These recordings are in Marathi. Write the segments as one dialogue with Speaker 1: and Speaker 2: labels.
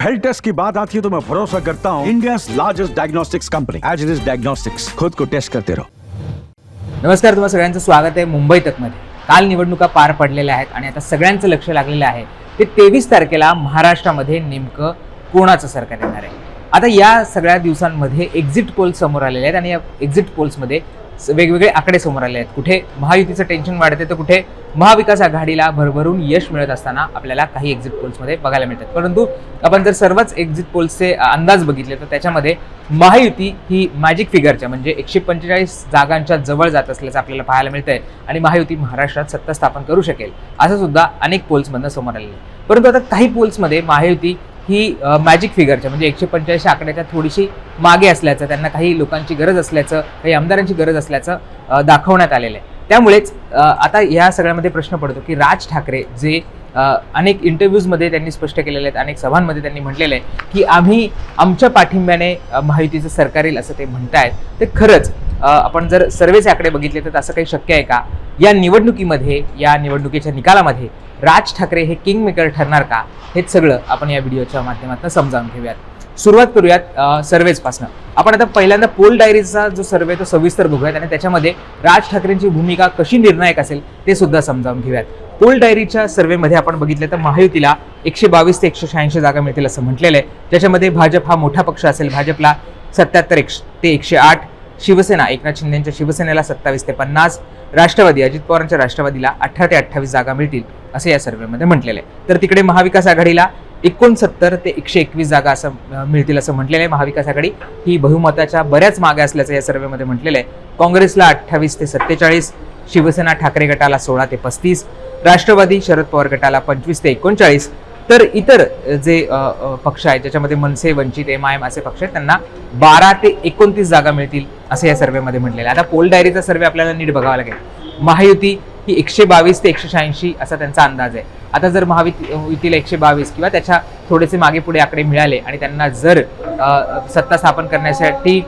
Speaker 1: हेल्थ टेस्ट की बात आती है तो मैं भरोसा करता हूँ India largest diagnostics company as it is diagnostics खुद को टेस्ट करते रहो.
Speaker 2: नमस्कार तुम्हाला सगळ्यांचं स्वागत आहे मुंबई तकमध्ये. काल निवडणुका पार पडलेल्या आहेत आणि आता सगळ्यांचं लक्ष लागलेलं आहे. ते तेवीस तारखेला महाराष्ट्रामध्ये नेमकं कोणाचं सरकार येणार आहे? आता या सगळ्या दिवसांमध्ये एक्झिट पोल समोर आलेले आहेत आणि या एक्झिट पोल्समध्ये वेगवेगळे आकडे समोर आले आहेत. कुठे महायुतीचं टेन्शन वाढते तर कुठे महाविकास आघाडीला भरभरून यश मिळत असताना आपल्याला काही एक्झिट पोल्समध्ये बघायला मिळतात. परंतु आपण जर सर्वच एक्झिट पोल्सचे अंदाज बघितले तर त्याच्यामध्ये महायुती ही मॅजिक फिगरच्या म्हणजे एकशे पंचेचाळीस जागांच्या जवळ जात असल्याचं आपल्याला पाहायला मिळतंय आणि महायुती महाराष्ट्रात सत्ता स्थापन करू शकेल असं सुद्धा अनेक पोल्समधनं समोर आलेलं आहे. परंतु आता काही पोल्समध्ये महायुती ही मॅजिक फिगरच्या म्हणजे एकशे पंचेचाळीस आकड्याच्या थोडीशी मागे असल्याचं त्यांना काही लोकांची गरज असल्याचं काही आमदारांची गरज असल्याचं दाखवण्यात आलेलं आहे. त्यामुळेच आता ह्या सगळ्यामध्ये प्रश्न पडतो की राज ठाकरे जे अनेक इंटरव्ह्यूजमध्ये त्यांनी स्पष्ट केलेले आहेत अनेक सभांमध्ये त्यांनी म्हटलेलं आहे की आम्ही आमच्या पाठिंब्याने महायुतीचं सरकार येईल असं ते म्हणतायत. ते खरंच आपण जर सर्वेचे आकडे बघितले तर असं काही शक्य आहे का? या निवडणुकीमध्ये या निवडणुकीच्या निकालामध्ये राज ठाकरे हे किंग मेकर ठरणार का? हेच सगळं आपण या व्हिडिओच्या माध्यमातून समजावून घेऊयात. सुरुवात करूयात सर्वेजपासनं. आपण आता पहिल्यांदा पोल डायरीचा जो सर्वे तो सविस्तर बघूयात आणि त्याच्यामध्ये राज ठाकरेंची भूमिका कशी निर्णायक असेल ते सुद्धा समजावून घेऊयात. पोल डायरीच्या सर्वेमध्ये आपण बघितलं तर महायुतीला एकशे बावीस ते एकशे शहाऐंशी जागा मिळतील असं म्हटलेलं आहे. ज्याच्यामध्ये भाजप हा मोठा पक्ष असेल. भाजपला सत्याहत्तर एकशे ते एकशे आठ. शिवसेना एकनाथ शिंदेच्या शिवसेनेला सत्तावीस ते पन्नास. राष्ट्रवादी अजित पवारांच्या राष्ट्रवादीला अठरा ते अठ्ठावीस जागा मिळतील असं या सर्वेमध्ये म्हटलेलं आहे. तर तिकडे महाविकास आघाडीला एकोणसत्तर ते एकशे एकवीस जागा असं मिळतील असं म्हटलेलं आहे महाविकास आघाडी. ही बहुमताच्या बऱ्याच मागे असल्याचं या सर्वेमध्ये म्हटलेलं आहे. काँग्रेसला अठ्ठावीस ते सत्तेचाळीस शिवसेना ठाकरे गटाला सोळा ते पस्तीस राष्ट्रवादी शरद पवार गटाला पंचवीस ते एकोणचाळीस. तर इतर जे पक्ष आहेत ज्याच्यामध्ये MNS Vanchit M I M असे पक्ष आहेत त्यांना बारा ते एकोणतीस जागा मिळतील असं या सर्वेमध्ये म्हटलेलं आहे. आता पोल डायरीचा सर्वे आपल्याला नीट बघावा लागेल. महायुती ही एकशे बावीस ते एकशे शहाऐंशी असा त्यांचा अंदाज आहे. आता जर महायुतीला एकशे बावीस किंवा त्याच्या थोडेसे मागे पुढे आकडे मिळाले आणि त्यांना जर सत्ता स्थापन करण्यासाठी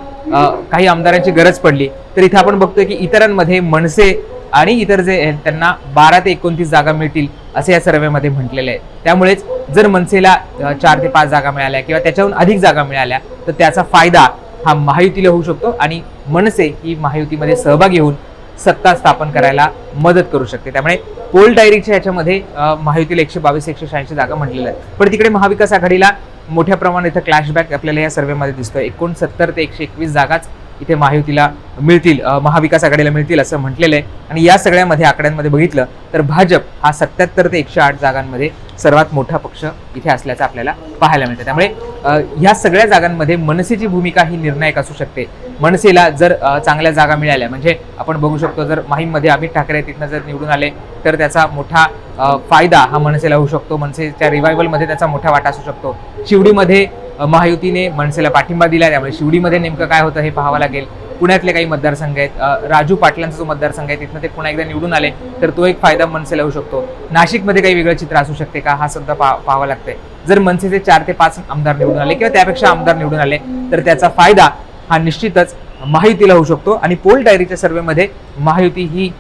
Speaker 2: काही आमदारांची गरज पडली तर इथे आपण बघतोय की इतरांमध्ये मनसे आणि इतर जे आहेत त्यांना बारा ते एकोणतीस जागा मिळतील असे या सर्वेमध्ये म्हटलेले आहे. त्यामुळेच जर मनसेला चार ते पाच जागा मिळाल्या किंवा त्याच्याहून अधिक जागा मिळाल्या तर त्याचा फायदा हा महायुतीला होऊ शकतो आणि मनसे ही महायुतीमध्ये सहभागी होऊन सत्ता स्थापन करायला मदत करू शकते. त्यामुळे पोल डायरीच्या याच्यामध्ये महायुतीला एकशे बावीस एकशे शहाऐंशी जागा म्हटलेल्या आहेत. पण तिकडे महाविकास आघाडीला मोठ्या प्रमाणात इथं क्लॅशबॅक आपल्याला या सर्वेमध्ये दिसतोय. एकोणसत्तर ते एकशे एकवीस जागाच इथे महायुतीला मिळतील महाविकास आघाडीला मिळतील असं म्हटलेलं आहे. आणि या सगळ्यामध्ये आकड्यांमध्ये बघितलं तर भाजप हा सत्याहत्तर ते एकशे आठ जागांमध्ये सर्वात मोठा पक्ष इथे असल्याचं आपल्याला पाहायला मिळतं. त्यामुळे ह्या सगळ्या जागांमध्ये मनसेची भूमिका ही निर्णायक असू शकते. मनसेला जर चांगल्या जागा मिळाल्या म्हणजे आपण बघू शकतो जर माहीममध्ये अमित ठाकरे तिथनं जर निवडून आले तर त्याचा मोठा फायदा हा मनसेला होऊ शकतो. मनसेच्या रिवायवलमध्ये त्याचा मोठा वाटा असू शकतो. शिवडीमध्ये महायुतीने मनसेला पाठिंबा दिला त्यामुळे शिवडीमध्ये नेमकं काय होतं हे पाहावं लागेल. पुण्यातले काही मतदारसंघ आहेत राजू पाटलांचा जो मतदारसंघ आहे तिथनं ते पुन्हा एकदा निवडून आले तर तो एक फायदा मनसेला होऊ शकतो. नाशिकमध्ये काही वेगळं चित्र असू शकते का? हा सुद्धा पा पाहावा लागतंय. जर मनसेचे चार ते पाच आमदार निवडून आले किंवा त्यापेक्षा आमदार निवडून आले तर त्याचा फायदा हा निश्चितच महायुतीला होऊ शकतो. आणि पोल डायरीच्या सर्वेमध्ये महायुती ही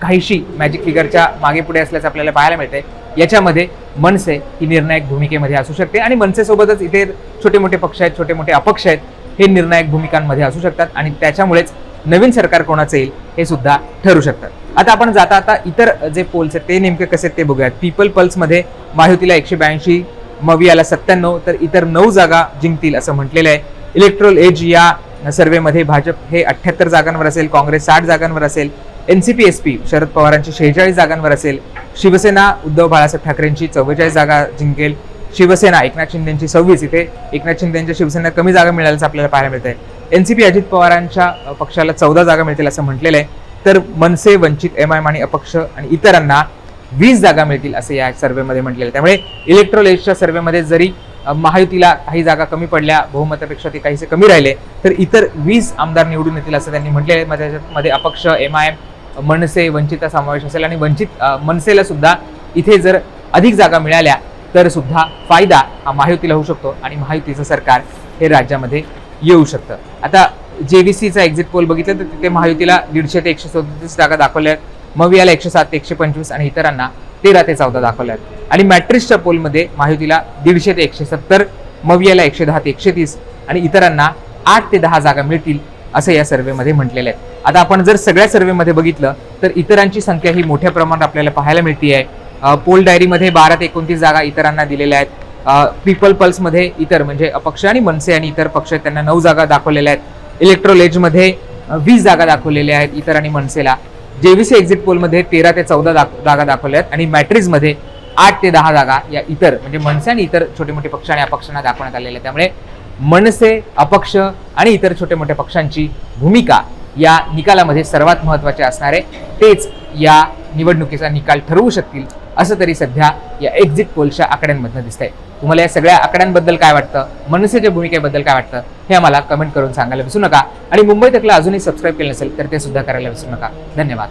Speaker 2: काहीशी मॅजिक फिगरच्या मागे पुढे असल्याचं आपल्याला पाहायला मिळते याच्यामध्ये मनसे ही निर्णायक भूमिकेमध्ये असू शकते आणि मनसेसोबतच इथे छोटे मोठे पक्ष आहेत छोटे मोठे अपक्ष आहेत हे निर्णायक भूमिकांमध्ये असू शकतात आणि त्याच्यामुळेच नवीन सरकार कोणाचं येईल हे सुद्धा ठरू शकतात आता आपण जाता आता इतर जे पोल्स आहेत ते नेमके कसे आहेत ते बघूयात. पीपल पल्समध्ये महायुतीला एकशे ब्याऐंशी मवियाला सत्त्याण्णव तर इतर नऊ जागा जिंकतील असं म्हटलेलं आहे. इलेक्ट्रोल एज या सर्वेमध्ये भाजप हे अठ्ठ्याहत्तर जागांवर असेल काँग्रेस साठ जागांवर असेल N C P S P Sharad पवारांची शेहेचाळीस जागांवर असेल शिवसेना उद्धव बाळासाहेब ठाकरेंची चव्वेचाळीस जागा जिंकेल शिवसेना एकनाथ शिंदेची सव्वीस इथे एकनाथ शिंदेच्या शिवसेना कमी जागा मिळाल्याचं आपल्याला पाहायला मिळत आहे पी अजित पवारांच्या पक्षाला चौदा जागा मिळतील असं म्हटलेलं आहे. तर मनसे वंचित एम आय आणि अपक्ष आणि इतरांना वीस जागा मिळतील असं या सर्वेमध्ये म्हटलेलं आहे. त्यामुळे इलेक्ट्रोलेजच्या सर्वेमध्ये जरी महायुतीला काही जागा कमी पडल्या बहुमतापेक्षा ते काहीसे कमी राहिले. तर इतर वीस आमदार निवडून येतील असं त्यांनी म्हटले आहे मग त्याच्यामध्ये अपक्ष एम आय एम मनसे वंचितचा समावेश असेल आणि वंचित मनसेला सुद्धा इथे जर अधिक जागा मिळाल्या तर सुद्धा फायदा हा महायुतीला होऊ शकतो आणि महायुतीचं सरकार हे राज्यामध्ये येऊ शकतं. आता जे बी सीचा एक्झिट पोल बघितलं तर तिथे महायुतीला दीडशे ते एकशे सदतीस जागा दाखवल्या आहेत. मवियाला एकशे सात ते एकशे पंचवीस आणि इतरांना तेरा ते चौदा दाखवल्या आहेत आणि मॅट्रिक्सच्या पोलमध्ये महायुतीला दीडशे ते एकशे सत्तर मवियाला एकशे दहा ते एकशे तीस आणि इतरांना आठ ते दहा जागा मिळतील असं या सर्वेमध्ये म्हटलेलं आहे. आता आपण जर सगळ्या सर्वेमध्ये बघितलं तर इतरांची संख्या ही मोठ्या प्रमाणात आपल्याला पाहायला मिळते आहे पोल डायरीमध्ये बारा ते एकोणतीस जागा इतरांना दिलेल्या आहेत. पीपल पल्समध्ये इतर म्हणजे अपक्ष आणि मनसे आणि इतर पक्ष त्यांना नऊ जागा दाखवलेल्या आहेत. इलेक्ट्रोलेजमध्ये वीस जागा दाखवलेल्या आहेत इतर आणि मनसेला. जेव्हीसी एक्झिट पोलमध्ये तेरा ते चौदा दाख- जागा दाखवल्या आहेत आणि मॅट्रिक्समध्ये आठ ते दहा जागा या इतर म्हणजे मनसे आणि इतर छोटे मोठे पक्ष आणि अपक्षांना दाखवण्यात आलेल्या आहेत. त्यामुळे मनसे अपक्ष आणि इतर छोटे मोठ्या पक्षांची भूमिका या निकालामध्ये सर्वात महत्त्वाचे असणारे तेच या निवडणुकीचा निकाल ठरवू शकतील असं तरी सध्या या एक्झिट पोलच्या आकड्यांमधनं दिसतंय. तुम्हाला या सगळ्या आकड्यांबद्दल काय वाटतं? मनसेच्या भूमिकेबद्दल काय वाटतं? हे आम्हाला कमेंट करून सांगायला विसरू नका. आणि मुंबई तकला अजूनही सबस्क्राईब केलं नसेल तर ते सुद्धा करायला विसरू नका. धन्यवाद.